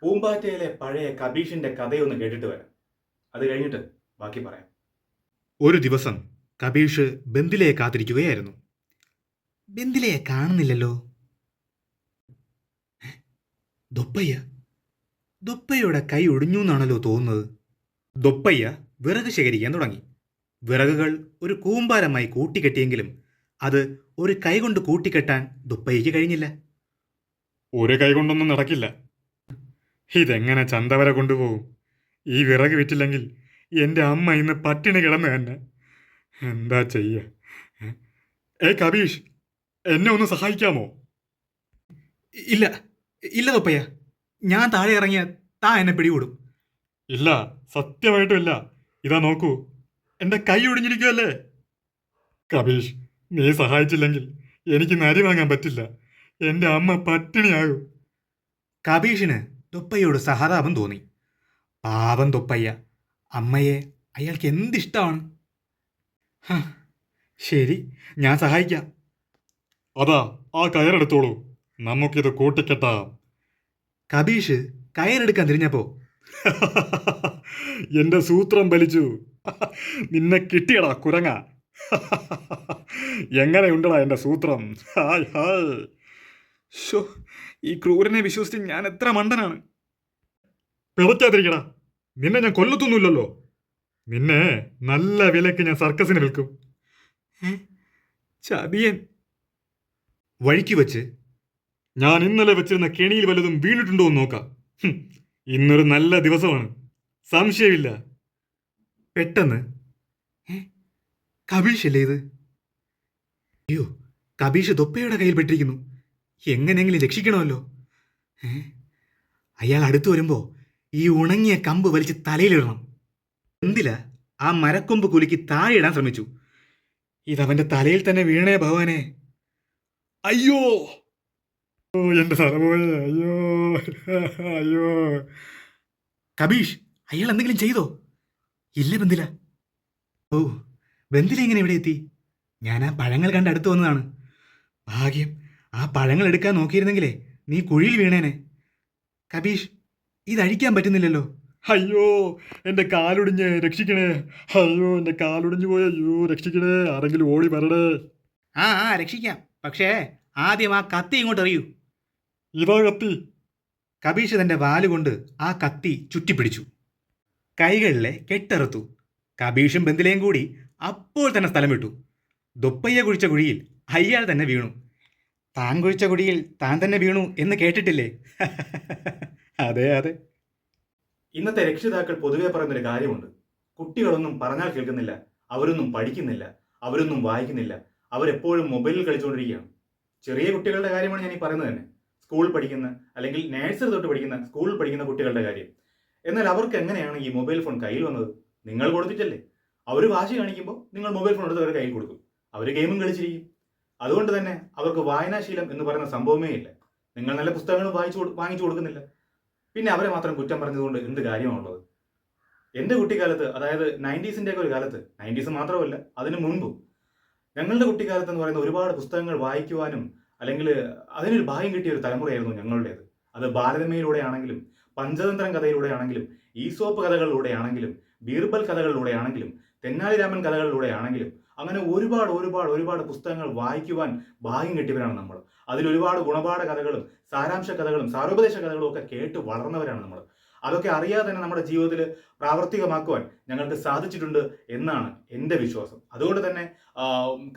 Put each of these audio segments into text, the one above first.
പൂമ്പാറ്റയിലെ പഴയ കബീഷിന്റെ കഥയൊന്ന് കേട്ടിട്ട് വരാം. അത് കഴിഞ്ഞിട്ട് ബാക്കി പറയാം. ഒരു ദിവസം കബീഷ് ബന്ദിലയെ കാത്തിരിക്കുകയായിരുന്നു. ബന്ദിലയെ കാണുന്നില്ലല്ലോ. ദുപ്പയ്യ ദൊപ്പയ്യ ദൊപ്പയ്യയുടെ കൈ ഒടിഞ്ഞു എന്നാണല്ലോ തോന്നുന്നത്. ദൊപ്പയ്യ വിറക് ശേഖരിക്കാൻ തുടങ്ങി. വിറകുകൾ ഒരു കൂമ്പാരമായി കൂട്ടിക്കെട്ടിയെങ്കിലും അത് ഒരു കൈകൊണ്ട് കൂട്ടിക്കെട്ടാൻ ദൊപ്പയ്യയ്ക്ക് കഴിഞ്ഞില്ല. ഒരു കൈകൊണ്ടൊന്നും നടക്കില്ല. ഇതെങ്ങനെ ചന്തവരെ കൊണ്ടുപോകും? ഈ വിറക് വിറ്റില്ലെങ്കിൽ എന്റെ അമ്മ ഇന്ന് പട്ടിണി കിടന്നു തന്നെ. എന്താ ചെയ്യ? ഏ? കബീഷ് എന്നെ ഒന്ന് സഹായിക്കാമോ? ഇല്ല ഇല്ല തൊപ്പയ്യ ഞാൻ താഴെ ഇറങ്ങിയ താ എന്നെ പിടികൂടും. ഇല്ല സത്യമായിട്ടും ഇല്ല. ഇതാ നോക്കൂ. എന്റെ കൈ ഒടിഞ്ഞിരിക്കുമല്ലേ കബീഷ് നീ സഹായിച്ചില്ലെങ്കിൽ എനിക്ക് നരി വാങ്ങാൻ പറ്റില്ല. എന്റെ അമ്മ പട്ടിണിയാകും. കബീഷിന് തൊപ്പയ്യോട് സഹതാപം തോന്നി. പാവം തൊപ്പയ്യ. അമ്മയെ അയാൾക്ക് എന്തിഷ്ടമാണ്? ശരി ഞാൻ സഹായിക്കാം. അതാ ആ കയറെടുത്തോളൂ. നമുക്കിത് കൂട്ടിക്കെട്ടാം. കബീഷ് കയറെടുക്കാൻ തിരിഞ്ഞപ്പോ എന്റെ സൂത്രം വലിച്ചു നിന്നെ കിട്ടിയടാ കുരങ്ങ. എങ്ങനെയുണ്ടടാ എന്റെ സൂത്രം? Hi hi. ഷോ ഈ ക്രൂരനെ വിശ്വസിച്ച് ഞാൻ എത്ര മണ്ടനാണ്? പിറക്കാതിരിക്കടാ. നിന്നെ ഞാൻ കൊല്ലത്തൊന്നുമില്ലല്ലോ. നിന്നെ നല്ല വിലക്ക് ഞാൻ സർക്കസിന് വിൽക്കും? ചതിയൻ. വഴിക്ക് വെച്ച് ഞാൻ ഇന്നലെ വെച്ചിരുന്ന കെണിയിൽ വല്ലതും വീണിട്ടുണ്ടോ എന്ന് നോക്കാം. ഇന്നൊരു നല്ല ദിവസമാണ്. സംശയമില്ല. പെട്ടെന്ന്? കബീഷല്ലേ ഇത്? അയ്യോ കബീഷ് ദൊപ്പയുടെ കയ്യിൽ പെട്ടിരിക്കുന്നു. എങ്ങനെയെങ്കിലും രക്ഷിക്കണമല്ലോ? അയാൾ അടുത്തു വരുമ്പോ ഈ ഉണങ്ങിയ കമ്പ് വലിച്ച് തലയിലിടണം. എന്തില? ആ മരക്കൊമ്പ് കുലുക്കി താഴെ ഇടാൻ ശ്രമിച്ചു. ഇതവന്റെ തലയിൽ തന്നെ വീണേ ഭഗവാനെ. അയ്യോ! എന്റെ അയ്യോ അയ്യോ. കബീഷ് അയാൾ എന്തെങ്കിലും ചെയ്തോ? ഇല്ല ബന്ദില ഓ ബന്ദില എങ്ങനെ ഇവിടെ എത്തി? ഞാൻ ആ പഴങ്ങൾ കണ്ട് അടുത്ത് വന്നതാണ്. ഭാഗ്യം ആ പഴങ്ങൾ എടുക്കാൻ നോക്കിയിരുന്നെങ്കിലേ നീ കുഴിയിൽ വീണേനെ. കബീഷ് ഇതഴിക്കാൻ പറ്റുന്നില്ലല്ലോ. അയ്യോ എന്റെ കാലൊടിഞ്ഞ് രക്ഷിക്കണേ. അയ്യോ എന്റെ കാലൊടിഞ്ഞു പോയി. അയ്യോ രക്ഷിക്കണേ. ആരെങ്കിലും ഓടി വരണേ. ആ ആ രക്ഷിക്കാം. പക്ഷേ ആദ്യം ആ കത്തി ഇങ്ങോട്ട് എറിയൂ. ഇതാ കത്തി. കബീഷ് തന്റെ വാലുകൊണ്ട് ആ കത്തി ചുറ്റിപ്പിടിച്ചു. കൈകളിലെ കെട്ടറുത്തു. കബീഷും ബന്ദിലയും കൂടി അപ്പോൾ തന്നെ സ്ഥലം വിട്ടു. ദുപ്പയ്യ കുഴിച്ച കുഴിയിൽ അയാൾ തന്നെ വീണു. താൻ കുഴിച്ച കുടിയിൽ താൻ തന്നെ വീണു എന്ന് കേട്ടിട്ടില്ലേ? അതെ അതെ. ഇന്നത്തെ രക്ഷിതാക്കൾ പൊതുവെ പറയുന്നൊരു കാര്യമുണ്ട്. കുട്ടികളൊന്നും പറഞ്ഞാൽ കേൾക്കുന്നില്ല അവരൊന്നും പഠിക്കുന്നില്ല അവരൊന്നും വായിക്കുന്നില്ല അവരെപ്പോഴും മൊബൈലിൽ കളിച്ചുകൊണ്ടിരിക്കുകയാണ്. ചെറിയ കുട്ടികളുടെ കാര്യമാണ് ഞാൻ ഈ പറയുന്നത് തന്നെ. സ്കൂളിൽ പഠിക്കുന്ന അല്ലെങ്കിൽ നേഴ്സറി തൊട്ട് പഠിക്കുന്ന സ്കൂളിൽ പഠിക്കുന്ന കുട്ടികളുടെ കാര്യം. എന്നാൽ അവർക്ക് എങ്ങനെയാണ് ഈ മൊബൈൽ ഫോൺ കയ്യിൽ വന്നത്? നിങ്ങൾ കൊടുത്തിട്ടല്ലേ അവർ വാശി കാണിക്കുമ്പോൾ നിങ്ങൾ മൊബൈൽ ഫോൺ എടുത്ത് അവരുടെ കയ്യിൽ കൊടുക്കും. അവർ ഗെയിമും കളിച്ചിരിക്കും. അതുകൊണ്ട് തന്നെ അവർക്ക് വായനാശീലം എന്ന് പറയുന്ന സംഭവമേ ഇല്ല. നിങ്ങൾ നല്ല പുസ്തകങ്ങൾ വായിച്ചു വാങ്ങിച്ചു കൊടുക്കുന്നില്ല. പിന്നെ അവരെ മാത്രം കുറ്റം പറഞ്ഞതുകൊണ്ട് എന്ത് കാര്യമാണുള്ളത്? എന്റെ കുട്ടിക്കാലത്ത് അതായത് നയന്റീസിന്റെ ഒക്കെ ഒരു കാലത്ത് നയന്റീസ് മാത്രമല്ല അതിനു മുൻപും ഞങ്ങളുടെ കുട്ടിക്കാലത്ത് എന്ന് പറയുന്ന ഒരുപാട് പുസ്തകങ്ങൾ വായിക്കുവാനും അല്ലെങ്കിൽ അതിനൊരു ഭാഗ്യം കിട്ടിയ ഒരു തലമുറയായിരുന്നു ഞങ്ങളുടേത്. അത് ഭാരതമയിലൂടെ ആണെങ്കിലും പഞ്ചതന്ത്രം കഥയിലൂടെ ആണെങ്കിലും ഈസോപ്പ് കഥകളിലൂടെ ആണെങ്കിലും ബീർബൽ കഥകളിലൂടെ ആണെങ്കിലും തെന്നാലിരാമൻ കഥകളിലൂടെ ആണെങ്കിലും അങ്ങനെ ഒരുപാട് ഒരുപാട് ഒരുപാട് പുസ്തകങ്ങൾ വായിക്കുവാൻ ഭാഗ്യം കിട്ടിയവരാണ് നമ്മൾ അതിൽ ഒരുപാട് ഗുണപാഠ കഥകളും സാരാംശ കഥകളും സാരോപദേശ കഥകളും ഒക്കെ കേട്ട് വളർന്നവരാണ് നമ്മൾ അതൊക്കെ അറിയാതെ തന്നെ നമ്മുടെ ജീവിതത്തിൽ പ്രാവർത്തികമാക്കുവാൻ ഞങ്ങൾക്ക് സാധിച്ചിട്ടുണ്ട് എന്നാണ് എന്റെ വിശ്വാസം. അതുകൊണ്ട് തന്നെ ആ,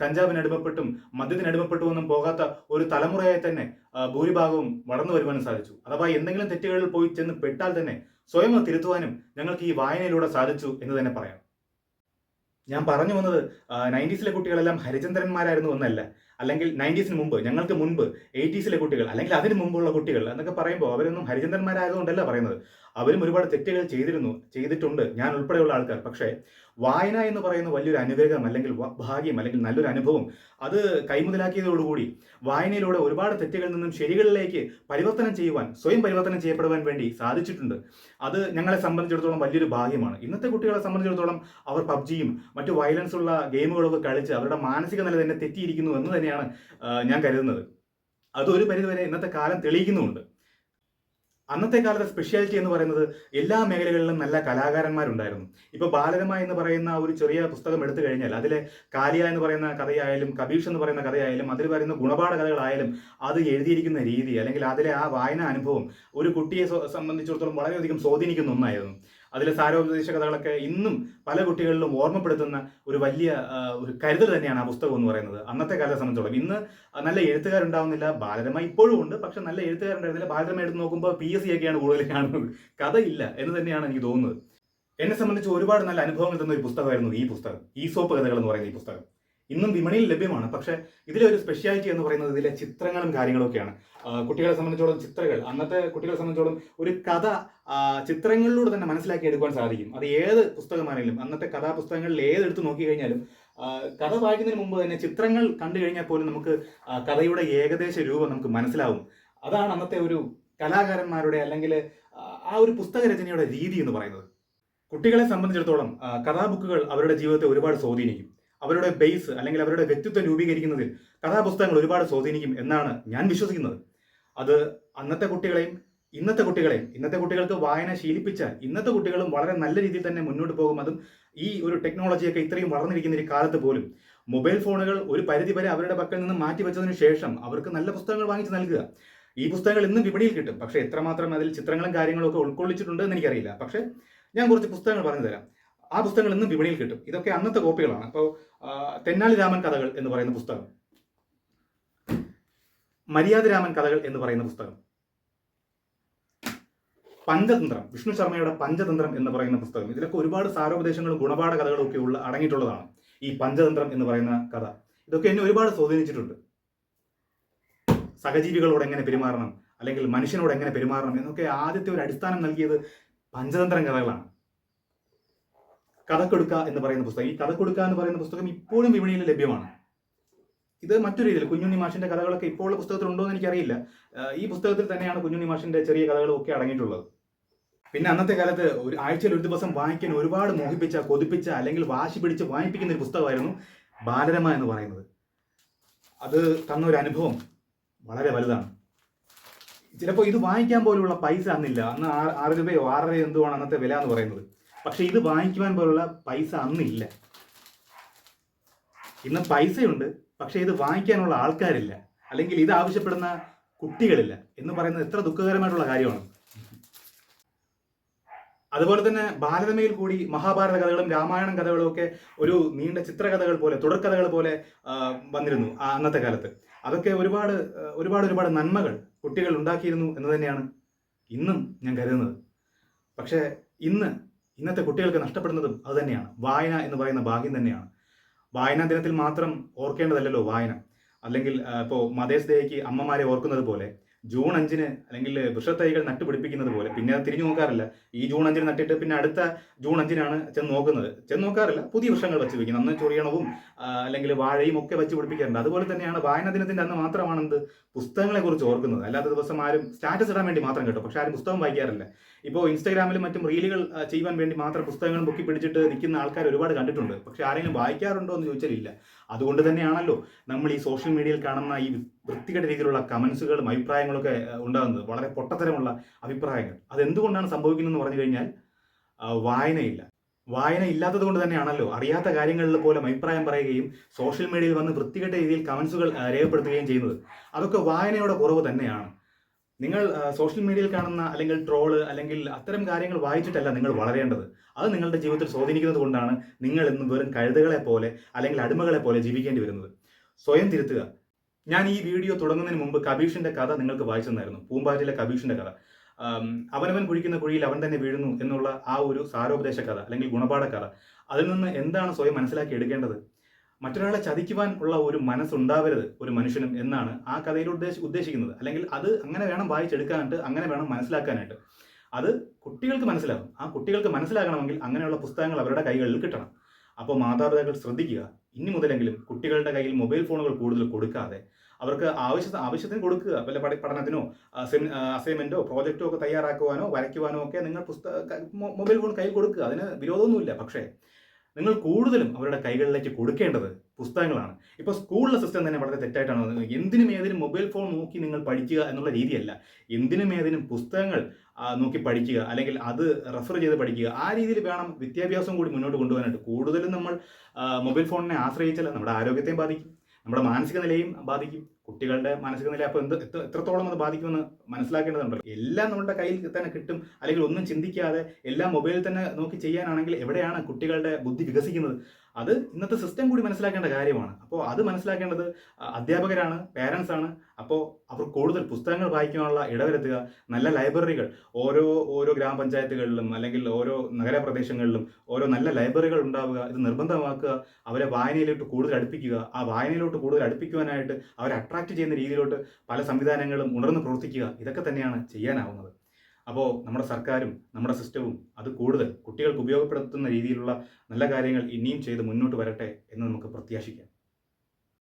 കഞ്ചാവിന് അടിമപ്പെട്ടും മദ്യത്തിന് അടിമപ്പെട്ടുമൊന്നും പോകാത്ത ഒരു തലമുറയായി തന്നെ ഭൂരിഭാഗവും വളർന്നു വരുവാനും സാധിച്ചു. അഥവാ എന്തെങ്കിലും തെറ്റുകളിൽ പോയി ചെന്ന് പെട്ടാൽ തന്നെ സ്വയം തിരുത്തുവാനും ഞങ്ങൾക്ക് ഈ വായനയിലൂടെ സാധിച്ചു എന്ന് തന്നെ പറയാം. ഞാൻ പറഞ്ഞു വന്നത് നയന്റീസിലെ കുട്ടികളെല്ലാം ഹരിചന്ദ്രന്മാരായിരുന്നു എന്നല്ല. അല്ലെങ്കിൽ നയന്റീസിന് മുമ്പ് ഞങ്ങൾക്ക് മുൻപ് എയ്റ്റീസിലെ കുട്ടികൾ അല്ലെങ്കിൽ അതിന് മുമ്പുള്ള കുട്ടികൾ എന്നൊക്കെ പറയുമ്പോൾ അവരൊന്നും ഹരിചന്ദ്രന്മാരായതുകൊണ്ടല്ല പറയുന്നത്. അവരും ഒരുപാട് തെറ്റുകൾ ചെയ്തിരുന്നു ചെയ്തിട്ടുണ്ട്. ഞാൻ ഉൾപ്പെടെയുള്ള ആൾക്കാർ. പക്ഷേ വായന എന്ന് പറയുന്ന വലിയൊരു അനുഗ്രഹം അല്ലെങ്കിൽ ഭാഗ്യം അല്ലെങ്കിൽ നല്ലൊരു അനുഭവം അത് കൈമുതലാക്കിയതോടുകൂടി വായനയിലൂടെ ഒരുപാട് തെറ്റുകളിൽ നിന്നും ശരികളിലേക്ക് പരിവർത്തനം ചെയ്യുവാൻ സ്വയം പരിവർത്തനം ചെയ്യപ്പെടുവാൻ വേണ്ടി സാധിച്ചിട്ടുണ്ട്. അത് ഞങ്ങളെ സംബന്ധിച്ചിടത്തോളം വലിയൊരു ഭാഗ്യമാണ്. ഇന്നത്തെ കുട്ടികളെ സംബന്ധിച്ചിടത്തോളം അവർ പബ്ജിയും മറ്റു വയലൻസ് ഉള്ള ഗെയിമുകളൊക്കെ കളിച്ച് അവരുടെ മാനസിക നില തന്നെ തെറ്റിയിരിക്കുന്നു എന്ന് തന്നെയാണ് ഞാൻ കരുതുന്നത്. അത് ഒരു പരിധിവരെ ഇന്നത്തെ കാലം തെളിയിക്കുന്നുമുണ്ട്. അന്നത്തെ കാലത്തെ സ്പെഷ്യാലിറ്റി എന്ന് പറയുന്നത് എല്ലാ മേഖലകളിലും നല്ല കലാകാരന്മാരുണ്ടായിരുന്നു. ഇപ്പൊ ബാലരമ എന്ന് പറയുന്ന ഒരു ചെറിയ പുസ്തകം എടുത്തു കഴിഞ്ഞാൽ അതിലെ കാലിയ എന്ന് പറയുന്ന കഥയായാലും കബീഷ് എന്ന് പറയുന്ന കഥയായാലും അതിൽ പറയുന്ന ഗുണപാഠ കഥകളായാലും അത് എഴുതിയിരിക്കുന്ന രീതി അല്ലെങ്കിൽ അതിലെ ആ വായന അനുഭവം ഒരു കുട്ടിയെ സംബന്ധിച്ചിടത്തോളം വളരെയധികം സ്വാധീനിക്കുന്ന ഒന്നായിരുന്നു. അതിലെ സാരോപദേശ കഥകളൊക്കെ ഇന്നും പല കുട്ടികളിലും ഓർമ്മപ്പെടുത്തുന്ന ഒരു വലിയ ഒരു കരുതൽ തന്നെയാണ് ആ പുസ്തകം എന്ന് പറയുന്നത്. അന്നത്തെ കാലത്തെ സംബന്ധിച്ചോളം. ഇന്ന് നല്ല എഴുത്തുകാരുണ്ടാവുന്നില്ല ബാലരമ ഇപ്പോഴും ഉണ്ട്. പക്ഷെ നല്ല എഴുത്തുകാരുണ്ടായിരുന്നില്ല. ബാലരമ എടുത്ത് നോക്കുമ്പോൾ പി എസ് സി ഒക്കെയാണ് കൂടുതൽ കാണുന്നത്. കഥയില്ല എന്ന് തന്നെയാണ് എനിക്ക് തോന്നുന്നത്. എന്നെ സംബന്ധിച്ച് ഒരുപാട് നല്ല അനുഭവങ്ങൾ തന്ന ഒരു പുസ്തകമായിരുന്നു ഈ പുസ്തകം. ഈ സോപ്പ് കഥകൾ എന്ന് പറയുന്ന ഈ പുസ്തകം. ഇന്നും വിപണിയിൽ ലഭ്യമാണ്. പക്ഷേ ഇതിലെ ഒരു സ്പെഷ്യാലിറ്റി എന്ന് പറയുന്നത് ഇതിലെ ചിത്രങ്ങളും കാര്യങ്ങളൊക്കെയാണ്. കുട്ടികളെ സംബന്ധിച്ചോളം ചിത്രങ്ങൾ അന്നത്തെ കുട്ടികളെ സംബന്ധിച്ചോളം ഒരു കഥ ചിത്രങ്ങളിലൂടെ തന്നെ മനസ്സിലാക്കി എടുക്കാൻ സാധിക്കും. അത് ഏത് പുസ്തകമാണെങ്കിലും അന്നത്തെ കഥാപുസ്തകങ്ങളിൽ ഏതെടുത്ത് നോക്കി കഴിഞ്ഞാലും കഥ വായിക്കുന്നതിന് മുമ്പ് തന്നെ ചിത്രങ്ങൾ കണ്ടു കഴിഞ്ഞാൽ പോലും നമുക്ക് കഥയുടെ ഏകദേശ രൂപം നമുക്ക് മനസ്സിലാവും. അതാണ് അന്നത്തെ ഒരു കലാകാരന്മാരുടെ അല്ലെങ്കിൽ ആ, ഒരു പുസ്തക രചനയുടെ രീതി എന്ന് പറയുന്നത്. കുട്ടികളെ സംബന്ധിച്ചിടത്തോളം കഥാബുക്കുകൾ അവരുടെ ജീവിതത്തെ ഒരുപാട് സ്വാധീനിക്കും. അവരുടെ ബേസ് അല്ലെങ്കിൽ അവരുടെ വ്യക്തിത്വം രൂപീകരിക്കുന്നതിൽ കഥാപുസ്തകങ്ങൾ ഒരുപാട് സ്വാധീനിക്കും എന്നാണ് ഞാൻ വിശ്വസിക്കുന്നത്. അത് അന്നത്തെ കുട്ടികളെയും ഇന്നത്തെ കുട്ടികളെയും ഇന്നത്തെ കുട്ടികൾക്ക് വായന ശീലിപ്പിച്ചാൽ ഇന്നത്തെ കുട്ടികളും വളരെ നല്ല രീതിയിൽ തന്നെ മുന്നോട്ട് പോകും. അതും ഈ ഒരു ടെക്നോളജിയൊക്കെ ഇത്രയും വളർന്നിരിക്കുന്ന ഒരു കാലത്ത് പോലും മൊബൈൽ ഫോണുകൾ ഒരു പരിധി വരെ അവരുടെ പക്കൽ നിന്ന് മാറ്റി വെച്ചതിന് ശേഷം അവർക്ക് നല്ല പുസ്തകങ്ങൾ വാങ്ങിച്ച് നൽകുക. ഈ പുസ്തകങ്ങൾ ഇന്നും വിപണിയിൽ കിട്ടും. പക്ഷേ എത്രമാത്രം അതിൽ ചിത്രങ്ങളും കാര്യങ്ങളും ഒക്കെ ഉൾക്കൊള്ളിച്ചിട്ടുണ്ട് എന്ന് എനിക്കറിയില്ല. പക്ഷേ ഞാൻ കുറച്ച് പുസ്തകങ്ങൾ പറഞ്ഞു തരാം. ആ പുസ്തകങ്ങൾ ഇന്നും വിപണിയിൽ കിട്ടും. ഇതൊക്കെ അന്നത്തെ കോപ്പികളാണ്. അപ്പോൾ തെന്നാലി രാമൻ കഥകൾ എന്ന് പറയുന്ന പുസ്തകം. മര്യാദ രാമൻ കഥകൾ എന്ന് പറയുന്ന പുസ്തകം. പഞ്ചതന്ത്രം വിഷ്ണു ശർമ്മയുടെ പഞ്ചതന്ത്രം എന്ന് പറയുന്ന പുസ്തകം. ഇതിലൊക്കെ ഒരുപാട് സാരോപദേശങ്ങളും ഗുണപാഠ കഥകളും ഒക്കെ ഉള്ള അടങ്ങിയിട്ടുള്ളതാണ് ഈ പഞ്ചതന്ത്രം എന്ന് പറയുന്ന കഥ. ഇതൊക്കെ എന്നെ ഒരുപാട് സ്വാധീനിച്ചിട്ടുണ്ട്. സഹജീവികളോട് എങ്ങനെ പെരുമാറണം അല്ലെങ്കിൽ മനുഷ്യനോട് എങ്ങനെ പെരുമാറണം എന്നൊക്കെ ആദ്യത്തെ ഒരു അടിസ്ഥാനം നൽകിയത് പഞ്ചതന്ത്രം കഥകളാണ്. കഥക്കൊടുക്ക എന്ന് പറയുന്ന പുസ്തകം. ഈ കഥക്കൊടുക്ക എന്ന് പറയുന്ന പുസ്തകം ഇപ്പോഴും വിപണിയിൽ ലഭ്യമാണ്. ഇത് മറ്റൊരു രീതിയിൽ കുഞ്ഞുണ്ണി മാഷിന്റെ കഥകളൊക്കെ ഇപ്പോൾ പുസ്തകത്തിലുണ്ടോ എന്ന് എനിക്കറിയില്ല ഈ പുസ്തകത്തിൽ തന്നെയാണ് കുഞ്ഞുണ്ണി മാഷിന്റെ ചെറിയ കഥകളും ഒക്കെ അടങ്ങിയിട്ടുള്ളത്. പിന്നെ അന്നത്തെ കാലത്ത് ഒരു ആഴ്ചയിൽ ഒരു ദിവസം വായിക്കാൻ ഒരുപാട് മോഹിപ്പിച്ച കൊതിപ്പിച്ച അല്ലെങ്കിൽ വാശി പിടിച്ച് വായിപ്പിക്കുന്ന ഒരു പുസ്തകമായിരുന്നു ബാലരമ എന്ന് പറയുന്നത്. അത് തന്ന ഒരു അനുഭവം വളരെ വലുതാണ്. ചിലപ്പോൾ ഇത് വാങ്ങിക്കാൻ പോലുള്ള പൈസ അന്നില്ല. അന്ന് ആറ് രൂപയോ ആറര എന്തോ ആണ് അന്നത്തെ വില എന്ന് പറയുന്നത്. പക്ഷെ ഇത് വാങ്ങിക്കുവാൻ പോലുള്ള പൈസ അന്നില്ല. ഇന്ന് പൈസയുണ്ട് പക്ഷേ ഇത് വാങ്ങിക്കാനുള്ള ആൾക്കാരില്ല. അല്ലെങ്കിൽ ഇത് ആവശ്യപ്പെടുന്ന കുട്ടികളില്ല എന്ന് പറയുന്നത് എത്ര ദുഃഖകരമായിട്ടുള്ള കാര്യമാണ്. അതുപോലെ തന്നെ ബാലരമയിൽ കൂടി മഹാഭാരത കഥകളും രാമായണം കഥകളും ഒക്കെ ഒരു നീണ്ട ചിത്രകഥകൾ പോലെ തുടർക്കഥകൾ പോലെ വന്നിരുന്നു ആ അന്നത്തെ കാലത്ത്. അതൊക്കെ ഒരുപാട് ഒരുപാട് ഒരുപാട് നന്മകൾ കുട്ടികൾ ഉണ്ടാക്കിയിരുന്നു എന്ന് തന്നെയാണ് ഇന്നും ഞാൻ കരുതുന്നത്. പക്ഷേ ഇന്ന് ഇന്നത്തെ കുട്ടികൾക്ക് നഷ്ടപ്പെടുന്നതും അത് തന്നെയാണ്. വായന എന്ന് പറയുന്ന ഭാഗ്യം തന്നെയാണ്. വായനാ ദിനത്തിൽ മാത്രം ഓർക്കേണ്ടതല്ലല്ലോ വായന. അല്ലെങ്കിൽ ഇപ്പോൾ മദേഴ്സ് ഡേക്ക് അമ്മമാരെ ഓർക്കുന്നത് പോലെ ജൂൺ അഞ്ചിന് അല്ലെങ്കിൽ വൃക്ഷത്തൈകൾ നട്ടുപിടിപ്പിക്കുന്നത് പോലെ പിന്നെ അത് തിരിഞ്ഞു നോക്കാറില്ല. ഈ ജൂൺ അഞ്ചിന് നട്ടിട്ട് പിന്നെ അടുത്ത ജൂൺ അഞ്ചിനാണ് ചെന്ന് നോക്കുന്നത്. ചെന്ന് നോക്കാറില്ല. പുതിയ വൃക്ഷങ്ങൾ വെച്ച് വെക്കുന്നത് അന്ന് ചൊറിയണവും അല്ലെങ്കിൽ വാഴയും ഒക്കെ വെച്ച് പിടിപ്പിക്കാറുണ്ട്. അതുപോലെ തന്നെയാണ് വായന ദിനത്തിന്റെ അന്ന് മാത്രമാണ് എന്ത് പുസ്തകങ്ങളെ കുറിച്ച് ഓർക്കുന്നത്. അല്ലാത്ത ദിവസം ആരും സ്റ്റാറ്റസ് ഇടാൻ വേണ്ടി മാത്രം കേട്ടോ. പക്ഷെ ആരും പുസ്തകം വായിക്കാറില്ല. ഇപ്പോൾ ഇൻസ്റ്റാഗ്രാമിലും മറ്റും റീലുകൾ ചെയ്യുവാൻ വേണ്ടി മാത്രം പുസ്തകങ്ങൾ പൊക്കി പിടിച്ചിട്ട് നിൽക്കുന്ന ആൾക്കാർ ഒരുപാട് കണ്ടിട്ടുണ്ട്. പക്ഷെ ആരെങ്കിലും വായിക്കാറുണ്ടോ എന്ന് ചോദിച്ചാൽ ഇല്ല അതുകൊണ്ട് തന്നെയാണല്ലോ നമ്മൾ ഈ സോഷ്യൽ മീഡിയയിൽ കാണുന്ന ഈ വൃത്തികെട്ട രീതിയിലുള്ള കമൻസുകളും അഭിപ്രായങ്ങളൊക്കെ ഉണ്ടാകുന്നത്. വളരെ പൊട്ടത്തരമുള്ള അഭിപ്രായങ്ങൾ. അതെന്തുകൊണ്ടാണ് സംഭവിക്കുന്നതെന്ന് പറഞ്ഞു കഴിഞ്ഞാൽ വായനയില്ല. വായന ഇല്ലാത്തത് കൊണ്ട് തന്നെയാണല്ലോ. അറിയാത്ത കാര്യങ്ങളിൽ പോലും അഭിപ്രായം പറയുകയും സോഷ്യൽ മീഡിയയിൽ വന്ന് വൃത്തികെട്ട രീതിയിൽ കമൻസുകൾ രേഖപ്പെടുത്തുകയും ചെയ്യുന്നത്. അതൊക്കെ വായനയുടെ കുറവ് തന്നെയാണ്. നിങ്ങൾ സോഷ്യൽ മീഡിയയിൽ കാണുന്ന അല്ലെങ്കിൽ ട്രോൾ അല്ലെങ്കിൽ അത്തരം കാര്യങ്ങൾ വായിച്ചിട്ടല്ല നിങ്ങൾ വളരേണ്ടത്. അത് നിങ്ങളുടെ ജീവിതത്തിൽ സ്വാധീനിക്കുന്നത് കൊണ്ടാണ് നിങ്ങൾ ഇന്ന് വെറും കഴുതുകളെ പോലെ അല്ലെങ്കിൽ അടിമകളെ പോലെ ജീവിക്കേണ്ടി വരുന്നത്. സ്വയം തിരുത്തുക. ഞാൻ ഈ വീഡിയോ തുടങ്ങുന്നതിന് മുമ്പ് കബീഷിന്റെ കഥ നിങ്ങൾക്ക് വായിച്ചു തന്നായിരുന്നു. പൂമ്പാറ്റിലെ കബീഷിന്റെ കഥ. അവനവൻ കുഴിക്കുന്ന കുഴിയിൽ അവൻ തന്നെ വീഴുന്നു എന്നുള്ള ആ ഒരു സാരോപദേശ കഥ അല്ലെങ്കിൽ ഗുണപാഠ കഥ അതിൽ നിന്ന് എന്താണ് സ്വയം മനസ്സിലാക്കി എടുക്കേണ്ടത്? മറ്റൊരാളെ ചതിക്കുവാൻ ഉള്ള ഒരു മനസ്സുണ്ടാവരുത് ഒരു മനുഷ്യനും എന്നാണ് ആ കഥയിൽ ഉദ്ദേശ ഉദ്ദേശിക്കുന്നത്. അല്ലെങ്കിൽ അത് അങ്ങനെ വേണം വായിച്ചെടുക്കാനായിട്ട് അങ്ങനെ വേണം മനസ്സിലാക്കാനായിട്ട്. അത് കുട്ടികൾക്ക് മനസ്സിലാകും. ആ കുട്ടികൾക്ക് മനസ്സിലാകണമെങ്കിൽ അങ്ങനെയുള്ള പുസ്തകങ്ങൾ അവരുടെ കൈകളിൽ കിട്ടണം. അപ്പോൾ മാതാപിതാക്കൾ ശ്രദ്ധിക്കുക. ഇനി മുതലെങ്കിലും കുട്ടികളുടെ കയ്യിൽ മൊബൈൽ ഫോണുകൾ കൂടുതൽ കൊടുക്കാതെ അവർക്ക് ആവശ്യ ആവശ്യത്തിന് കൊടുക്കുക. വല്ല പഠി പഠനത്തിനോ അസൈൻമെന്റോ പ്രോജക്റ്റോ ഒക്കെ തയ്യാറാക്കുവാനോ വരയ്ക്കുവാനോ ഒക്കെ നിങ്ങൾ പുസ്തക മൊബൈൽ ഫോൺ കയ്യിൽ കൊടുക്കുക. അതിന് വിരോധമൊന്നുമില്ല. പക്ഷേ നിങ്ങൾ കൂടുതലും അവരുടെ കൈകളിലേക്ക് കൊടുക്കേണ്ടത് പുസ്തകങ്ങളാണ്. ഇപ്പോൾ സ്കൂളിലെ സിസ്റ്റം തന്നെ വളരെ തെറ്റായിട്ടാണ് വന്നത് എന്തിനും ഏതിനും മൊബൈൽ ഫോൺ നോക്കി നിങ്ങൾ പഠിക്കുക എന്നുള്ള രീതിയല്ല. എന്തിനും ഏതിനും പുസ്തകങ്ങൾ നോക്കി പഠിക്കുക അല്ലെങ്കിൽ അത് റെഫർ ചെയ്ത് പഠിക്കുക ആ രീതിയിൽ വേണം വിദ്യാഭ്യാസം കൂടി മുന്നോട്ട് കൊണ്ടുപോകാനായിട്ട്. കൂടുതലും നമ്മൾ മൊബൈൽ ഫോണിനെ ആശ്രയിച്ചാൽ നമ്മുടെ ആരോഗ്യത്തെയും ബാധിക്കും. നമ്മുടെ മാനസിക നിലയും ബാധിക്കും. കുട്ടികളുടെ മാനസിക നില അപ്പോൾ എന്ത് എത്രത്തോളം അത് ബാധിക്കുമെന്ന് മനസ്സിലാക്കേണ്ടതുണ്ടല്ലോ എല്ലാം നമ്മുടെ കയ്യിൽ തന്നെ കിട്ടും അല്ലെങ്കിൽ ഒന്നും ചിന്തിക്കാതെ എല്ലാം മൊബൈലിൽ തന്നെ നോക്കി ചെയ്യാനാണെങ്കിൽ എവിടെയാണ് കുട്ടികളുടെ ബുദ്ധി വികസിക്കുന്നത്? അത് ഇന്നത്തെ സിസ്റ്റം കൂടി മനസ്സിലാക്കേണ്ട കാര്യമാണ്. അപ്പോൾ അത് മനസ്സിലാക്കേണ്ടത് അധ്യാപകരാണ് പേരൻസ് ആണ്. അപ്പോൾ അവർ കൂടുതൽ പുസ്തകങ്ങൾ വായിക്കാനുള്ള ഇടവരുത്തുക നല്ല ലൈബ്രറികൾ ഓരോ ഓരോ ഗ്രാമപഞ്ചായത്തുകളിലും അല്ലെങ്കിൽ ഓരോ നഗരപ്രദേശങ്ങളിലും ഓരോ നല്ല ലൈബ്രറികൾ ഉണ്ടാവുക ഇത് നിർബന്ധമാക്കുക അവരെ വായനയിലോട്ട് കൂടുതൽ അടുപ്പിക്കുക. ആ വായനയിലോട്ട് കൂടുതൽ അടുപ്പിക്കുവാനായിട്ട് അവരെ അട്രാക്റ്റ് ചെയ്യുന്ന രീതിയിലോട്ട് പല സംവിധാനങ്ങളും ഉണർന്ന് പ്രവർത്തിക്കുക. ഇതൊക്കെ തന്നെയാണ് ചെയ്യാനാവുന്നത്. അപ്പോൾ നമ്മുടെ സർക്കാരും നമ്മുടെ സിസ്റ്റവും അത് കൂടുതൽ കുട്ടികൾക്ക് ഉപയോഗപ്പെടുത്തുന്ന രീതിയിലുള്ള നല്ല കാര്യങ്ങൾ ഇനിയും ചെയ്ത് മുന്നോട്ട് വരട്ടെ എന്ന് നമുക്ക് പ്രത്യാശിക്കാം.